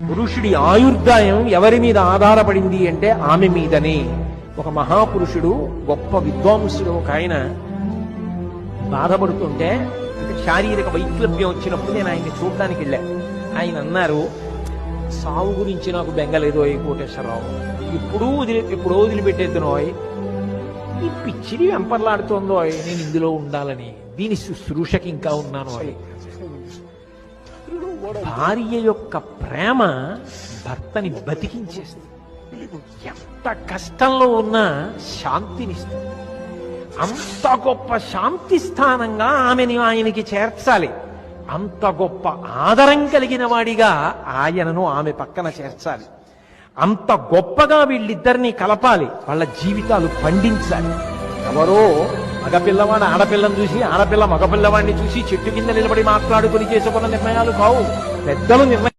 పురుషుడి ఆయుర్దాయం ఎవరి మీద ఆధారపడింది అంటే ఆమె మీదనే. ఒక మహాపురుషుడు గొప్ప విద్వాంసుడు ఒక ఆయన బాధపడుతుంటే శారీరక వైక్లభ్యం వచ్చినప్పుడు నేను ఆయన్ని చూడడానికి వెళ్ళా. ఆయన అన్నారు సావు గురించి నాకు బెంగలేదు అయ్యి కోటేశ్వరరావు. ఇప్పుడు వదిలి ఎప్పుడో వదిలిపెట్టేద్దునో ఈ పిచ్చిడి వెంపర్లాడుతోందో నేను ఇందులో ఉండాలని. దీని శుశ్రూషకి ఇంకా ఉన్నాను అని భార్య యొక్క ప్రేమ భర్తని బతికించేస్తుంది. ఎంత కష్టంలో ఉన్నా శాంతినిస్తుంది. అంత గొప్ప శాంతి స్థానంగా ఆమెని ఆయనకి చేర్చాలి. అంత గొప్ప ఆదరం కలిగిన వాడిగా ఆయనను ఆమె పక్కన చేర్చాలి. అంత గొప్పగా వీళ్ళిద్దరినీ కలపాలి. వాళ్ళ జీవితాలు పండించాలి. ఎవరో మగపిల్లవాడు ఆడపిల్లని చూసి ఆడపిల్ల మగపిల్లవాడిని చూసి చెట్టు కింద నిలబడి మాట్లాడుకుని చేసుకున్న నిర్ణయాలు కావు. పెద్దలు నిర్ణయం